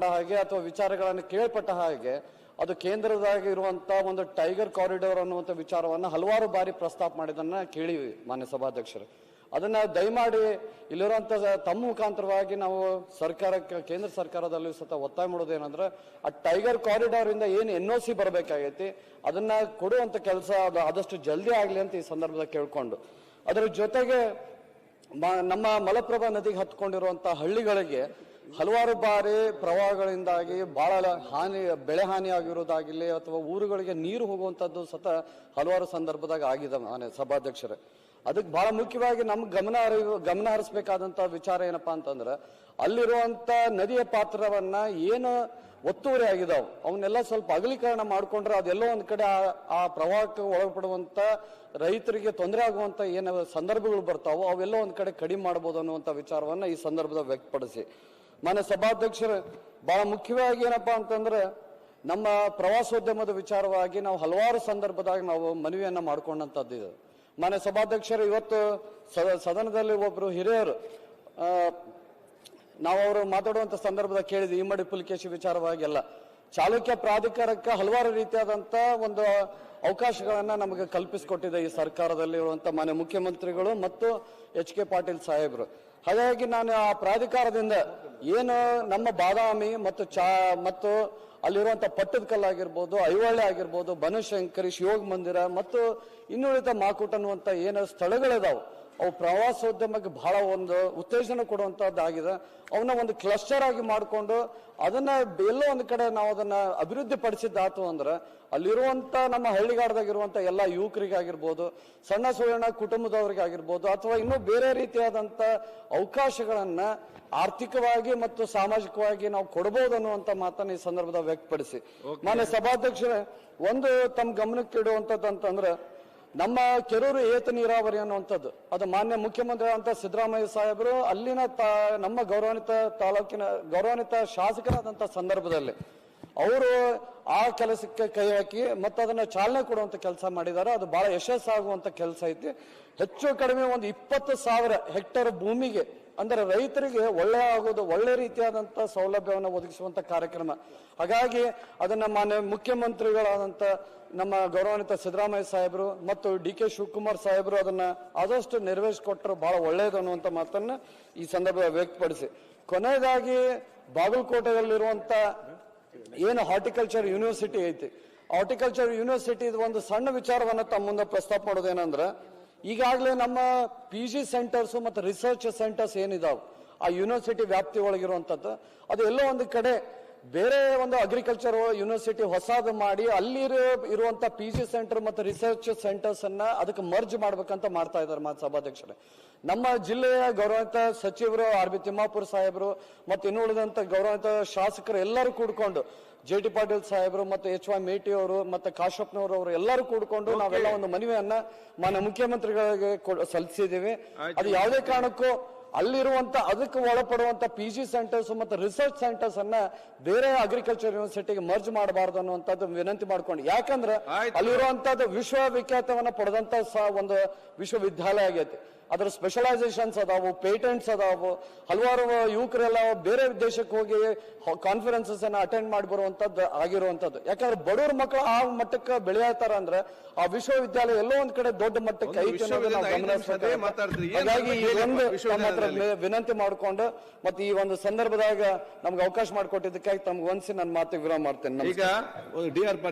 ತಿಳ್ಕೊಂಡ ಹಾಗೆ ಅಥವಾ ವಿಚಾರಗಳನ್ನು ಕೇಳ್ಪಟ್ಟ ಹಾಗೆ ಅದು ಕೇಂದ್ರದಾಗ ಇರುವಂತಹ ಒಂದು ಟೈಗರ್ ಕಾರಿಡಾರ್ ಅನ್ನುವಂಥ ವಿಚಾರವನ್ನು ಹಲವಾರು ಬಾರಿ ಪ್ರಸ್ತಾಪ ಮಾಡಿದನ್ನ ಕೇಳಿವಿ ಮಾನ್ಯ ಸಭಾಧ್ಯಕ್ಷರು. ಅದನ್ನ ದಯಮಾಡಿ ಇಲ್ಲಿರುವಂತ ತಮ್ಮ ಮುಖಾಂತರವಾಗಿ ನಾವು ಸರ್ಕಾರಕ್ಕೆ, ಕೇಂದ್ರ ಸರ್ಕಾರದಲ್ಲಿ ಸತ ಒತ್ತಾಯ ಮಾಡೋದು ಏನಂದ್ರೆ ಆ ಟೈಗರ್ ಕಾರಿಡಾರ್ ಇಂದ ಏನು ಎನ್ ಒ ಸಿ ಬರಬೇಕಾಗೈತಿ, ಅದನ್ನ ಕೊಡುವಂತ ಕೆಲಸ ಅದು ಆದಷ್ಟು ಜಲ್ದಿ ಆಗಲಿ ಅಂತ ಈ ಸಂದರ್ಭದಲ್ಲಿ ಕೇಳ್ಕೊಂಡು. ಅದರ ಜೊತೆಗೆ ನಮ್ಮ ಮಲಪ್ರಭಾ ನದಿಗೆ ಹತ್ಕೊಂಡಿರುವಂಥ ಹಳ್ಳಿಗಳಿಗೆ ಹಲವಾರು ಬಾರಿ ಪ್ರವಾಹಗಳಿಂದಾಗಿ ಬಹಳ ಹಾನಿ, ಬೆಳೆ ಹಾನಿ ಆಗಿರೋದಾಗಿರಲಿ ಅಥವಾ ಊರುಗಳಿಗೆ ನೀರು ಹೋಗುವಂಥದ್ದು ಸತ ಹಲವಾರು ಸಂದರ್ಭದಾಗ ಆಗಿದೆ ಮಾನ್ಯ ಸಭಾಧ್ಯಕ್ಷರೇ. ಅದಕ್ಕೆ ಬಹಳ ಮುಖ್ಯವಾಗಿ ನಮ್ಗೆ ಗಮನ ಹರಿವು ಗಮನ ಹರಿಸಬೇಕಾದಂಥ ವಿಚಾರ ಏನಪ್ಪ ಅಂತಂದ್ರೆ ಅಲ್ಲಿರುವಂಥ ನದಿಯ ಪಾತ್ರವನ್ನ ಏನು ಒತ್ತುವರಿ ಆಗಿದಾವೆ, ಅವನ್ನೆಲ್ಲ ಸ್ವಲ್ಪ ಅಗಲೀಕರಣ ಮಾಡ್ಕೊಂಡ್ರೆ ಅದೆಲ್ಲೋ ಒಂದು ಕಡೆ ಆ- ಪ್ರವಾಹಕ್ಕೆ ಒಳಪಡುವಂಥ ರೈತರಿಗೆ ತೊಂದರೆ ಆಗುವಂತ ಏನು ಸಂದರ್ಭಗಳು ಬರ್ತಾವೋ ಅವೆಲ್ಲ ಒಂದು ಕಡೆ ಕಡಿಮೆ ಮಾಡಬಹುದು ಅನ್ನುವಂಥ ವಿಚಾರವನ್ನ ಈ ಸಂದರ್ಭದಲ್ಲಿ ವ್ಯಕ್ತಪಡಿಸಿ. ಮಾನ್ಯ ಸಭಾಧ್ಯಕ್ಷರು, ಬಹಳ ಮುಖ್ಯವಾಗಿ ಏನಪ್ಪ ಅಂತಂದ್ರೆ ನಮ್ಮ ಪ್ರವಾಸೋದ್ಯಮದ ವಿಚಾರವಾಗಿ ನಾವು ಹಲವಾರು ಸಂದರ್ಭದಾಗ ನಾವು ಮನವಿಯನ್ನ ಮಾಡ್ಕೊಂಡಂಥದ್ದು ಇದು. ಮಾನ್ಯ ಸಭಾಧ್ಯಕ್ಷರು, ಇವತ್ತು ಸದ- ಸದನದಲ್ಲಿ ಒಬ್ರು ಹಿರಿಯರು ನಾವು ಅವರು ಮಾತಾಡುವಂತ ಸಂದರ್ಭದಾಗ ಕೇಳಿದ್ವಿ ಇಮ್ಮಡಿ ಪುಲಿಕೇಶಿ ವಿಚಾರವಾಗಿ ಎಲ್ಲ. ಚಾಲುಕ್ಯ ಪ್ರಾಧಿಕಾರಕ್ಕೆ ಹಲವಾರು ರೀತಿಯಾದಂತ ಒಂದು ಅವಕಾಶಗಳನ್ನ ನಮಗೆ ಕಲ್ಪಿಸಿಕೊಟ್ಟಿದೆ ಈ ಸರ್ಕಾರದಲ್ಲಿ ಇರುವಂತ ಮಾನ್ಯ ಮುಖ್ಯಮಂತ್ರಿಗಳು ಮತ್ತು ಎಚ್ ಕೆ ಪಾಟೀಲ್ ಸಾಹೇಬ್ರು. ಹಾಗಾಗಿ ನಾನು ಆ ಪ್ರಾಧಿಕಾರದಿಂದ ಏನು ನಮ್ಮ ಬಾದಾಮಿ ಮತ್ತು ಚಾ ಮತ್ತು ಅಲ್ಲಿರುವಂತ ಪಟ್ಟದಕಲ್ಲು ಆಗಿರ್ಬೋದು, ಐಹೊಳೆ ಆಗಿರ್ಬೋದು, ಬನಶಂಕರಿ ಶಿವೋಗ ಮಂದಿರ ಮತ್ತು ಇನ್ನುಳಿದ ಮಾಕುಟ್ ಅನ್ನುವಂತ ಏನು ಸ್ಥಳಗಳಿದಾವೆ. ಅವು ಪ್ರವಾಸೋದ್ಯಮಕ್ಕೆ ಬಹಳ ಒಂದು ಉತ್ತೇಜನ ಕೊಡುವಂತದ್ದಾಗಿದೆ ಅವನ್ನ ಒಂದು ಕ್ಲಸ್ಟರ್ ಆಗಿ ಮಾಡಿಕೊಂಡು ಅದನ್ನ ಎಲ್ಲೋ ಒಂದು ಕಡೆ ನಾವು ಅದನ್ನ ಅಭಿವೃದ್ಧಿ ಪಡಿಸಿದ್ದಾತು ಅಂದ್ರೆ ಅಲ್ಲಿರುವಂತ ನಮ್ಮ ಹಳ್ಳಿಗಾಡದಾಗಿರುವಂತ ಎಲ್ಲ ಯುವಕರಿಗಾಗಿರ್ಬೋದು ಸಣ್ಣ ಸುವರ್ಣ ಕುಟುಂಬದವರಿಗಾಗಿರ್ಬೋದು ಅಥವಾ ಇನ್ನೂ ಬೇರೆ ರೀತಿಯಾದಂತ ಅವಕಾಶಗಳನ್ನ ಆರ್ಥಿಕವಾಗಿ ಮತ್ತು ಸಾಮಾಜಿಕವಾಗಿ ನಾವು ಕೊಡಬಹುದು ಅನ್ನುವಂತ ಮಾತನ್ನ ಈ ಸಂದರ್ಭದಲ್ಲಿ ವ್ಯಕ್ತಪಡಿಸಿ. ಮಾನ್ಯ ಸಭಾಧ್ಯಕ್ಷರೇ ಒಂದು ತಮ್ಮ ಗಮನಕ್ಕೆ ಇಡುವಂತದ್ದು ಅಂತಂದ್ರೆ ನಮ್ಮ ಕೆರೂರು ಏತ ನೀರಾವರಿ ಅನ್ನುವಂಥದ್ದು. ಅದು ಮಾನ್ಯ ಮುಖ್ಯಮಂತ್ರಿ ಅಂತ ಸಿದ್ದರಾಮಯ್ಯ ಸಾಹೇಬರು ಅಲ್ಲಿನ ತಾ- ನಮ್ಮ ಗೌರವಾನ್ವಿತ ತಾಲೂಕಿನ ಗೌರವಾನ್ವಿತ ಶಾಸಕರಾದಂಥ ಸಂದರ್ಭದಲ್ಲಿ. ಅವರು ಆ ಕೆಲಸಕ್ಕೆ ಕೈ ಹಾಕಿ ಮತ್ತು ಅದನ್ನು ಚಾಲನೆ ಕೊಡುವಂಥ ಕೆಲಸ ಮಾಡಿದ್ದಾರೆ ಅದು ಭಾಳ ಯಶಸ್ಸಾಗುವಂಥ ಕೆಲಸ ಐತಿ. ಹೆಚ್ಚು ಕಡಿಮೆ ಒಂದು ಇಪ್ಪತ್ತು ಸಾವಿರ ಹೆಕ್ಟೇರ್ ಭೂಮಿಗೆ ಅಂದರೆ ರೈತರಿಗೆ ಒಳ್ಳೆಯ ಆಗೋದು, ಒಳ್ಳೆ ರೀತಿಯಾದಂಥ ಸೌಲಭ್ಯವನ್ನು ಒದಗಿಸುವಂಥ ಕಾರ್ಯಕ್ರಮ. ಹಾಗಾಗಿ ಅದನ್ನು ಮಾನ್ಯ ಮುಖ್ಯಮಂತ್ರಿಗಳಾದಂಥ ನಮ್ಮ ಗೌರವಾನ್ವಿತ ಸಿದ್ದರಾಮಯ್ಯ ಸಾಹೇಬರು ಮತ್ತು ಡಿ ಕೆ ಶಿವಕುಮಾರ್ ಸಾಹೇಬರು ಅದನ್ನು ಆದಷ್ಟು ನೆರವೇರಿಸಿಕೊಟ್ಟರು ಭಾಳ ಒಳ್ಳೆಯದು ಅನ್ನುವಂಥ ಮಾತನ್ನು ಈ ಸಂದರ್ಭದಲ್ಲಿ ವ್ಯಕ್ತಪಡಿಸಿ. ಕೊನೆಯದಾಗಿ ಬಾಗಲಕೋಟೆಯಲ್ಲಿರುವಂತ ಏನು ಹಾರ್ಟಿಕಲ್ಚರ್ ಯೂನಿವರ್ಸಿಟಿ ಐತಿ. ಹಾರ್ಟಿಕಲ್ಚರ್ ಯೂನಿವರ್ಸಿಟಿ ಒಂದು ಸಣ್ಣ ವಿಚಾರವನ್ನು ತಮ್ಮ ಮುಂದೆ ಪ್ರಸ್ತಾಪ ಮಾಡೋದೇನಂದ್ರೆ, ಈಗಾಗಲೇ ನಮ್ಮ ಪಿ ಜಿ ಸೆಂಟರ್ಸ್ ಮತ್ತು ರಿಸರ್ಚ್ ಸೆಂಟರ್ಸ್ ಏನಿದಾವೆ, ಆ ಯೂನಿವರ್ಸಿಟಿ ವ್ಯಾಪ್ತಿ ಒಳಗಿರುವಂಥದ್ದು, ಅದು ಎಲ್ಲೋ ಒಂದು ಕಡೆ ಬೇರೆ ಒಂದು ಅಗ್ರಿಕಲ್ಚರ್ ಯೂನಿವರ್ಸಿಟಿ ಹೊಸದು ಮಾಡಿ ಅಲ್ಲಿ ಇರುವಂತ ಪಿ ಜಿ ಸೆಂಟರ್ ಮತ್ತು ರಿಸರ್ಚ್ ಸೆಂಟರ್ಸ್ ಅನ್ನ ಅದಕ್ಕೆ ಮರ್ಜ್ ಮಾಡ್ಬೇಕಂತ ಮಾಡ್ತಾ ಇದ್ದಾರೆ ಮಾತು ಸಭಾಧ್ಯಕ್ಷರೇ. ನಮ್ಮ ಜಿಲ್ಲೆಯ ಗೌರವಂತ ಸಚಿವರು ಆರ್ ಬಿ ತಿಮ್ಮಾಪುರ ಸಾಹೇಬರು ಮತ್ತು ಇನ್ನು ಉಳಿದಂತ ಗೌರವಂತ ಶಾಸಕರು ಎಲ್ಲರೂ ಕೂಡ್ಕೊಂಡು ಜೆ ಟಿ ಪಾಟೀಲ್ ಸಾಹೇಬರು ಮತ್ತು ಎಚ್ ವೈ ಮೇಟಿ ಅವರು ಮತ್ತು ಕಾಶಪ್ಪನವರು ಅವರು ಎಲ್ಲರೂ ಕೂಡ್ಕೊಂಡು ನಾವೆಲ್ಲ ಒಂದು ಮನವಿಯನ್ನ ಮಾನ್ಯ ಮುಖ್ಯಮಂತ್ರಿಗಳಿಗೆ ಸಲ್ಲಿಸಿದ್ದೀವಿ. ಅದು ಯಾವುದೇ ಕಾರಣಕ್ಕೂ ಅಲ್ಲಿರುವಂತ ಅದಕ್ಕೆ ಒಳಪಡುವಂತ ಪಿ ಜಿ ಸೆಂಟರ್ಸ್ ಮತ್ತು ರಿಸರ್ಚ್ ಸೆಂಟರ್ಸ್ ಅನ್ನ ಬೇರೆ ಅಗ್ರಿಕಲ್ಚರ್ ಯೂನಿವರ್ಸಿಟಿಗೆ ಮರ್ಜ್ ಮಾಡಬಾರ್ದು ಅನ್ನುವಂಥದ್ದು ವಿನಂತಿ ಮಾಡ್ಕೊಂಡು ಯಾಕಂದ್ರೆ. ಅಲ್ಲಿರುವಂತದ್ದು ವಿಶ್ವವಿಖ್ಯಾತವನ್ನ ಪಡೆದಂತ ಒಂದು ವಿಶ್ವವಿದ್ಯಾಲಯ ಆಗೈತಿ ಅದರ ಸ್ಪೆಷಲೈಸೇಷನ್ಸ್ ಅದಾವು ಪೇಟೆಂಟ್ಸ್ ಅದಾವು. ಹಲವಾರು ಯುವಕರೆಲ್ಲ ಬೇರೆ ದೇಶಕ್ಕೆ ಹೋಗಿ ಕಾನ್ಫರೆನ್ಸಸ್ ಅನ್ನ ಅಟೆಂಡ್ ಮಾಡಿ ಬರುವಂತದ್ದು ಆಗಿರುವಂತದ್ದು. ಯಾಕಂದ್ರೆ ಬಡವ್ರ ಮಕ್ಕಳು ಆ ಮಟ್ಟಕ್ಕೆ ಬೆಳೆಯತಾರ ಅಂದ್ರೆ ಆ ವಿಶ್ವವಿದ್ಯಾಲಯ ಎಲ್ಲೋ ಒಂದ್ ಕಡೆ ದೊಡ್ಡ ಮಟ್ಟಕ್ಕೆ ಹಾಗಾಗಿ ಈ ಒಂದು ವಿನಂತಿ ಮಾಡಿಕೊಂಡು ಮತ್ತೆ ಈ ಒಂದು ಸಂದರ್ಭದಾಗ ನಮ್ಗೆ ಅವಕಾಶ ಮಾಡಿಕೊಟ್ಟಿದ್ದಕ್ಕಾಗಿ ತಮ್ಗೆ ಒಂದ್ಸಿ ನನ್ನ ಮಾತಿಗೆ ವಿರಾಮ ಮಾಡ್ತೇನೆ. ಈಗ ಡಿ ಆರ್ ಪಾಟೀಲ್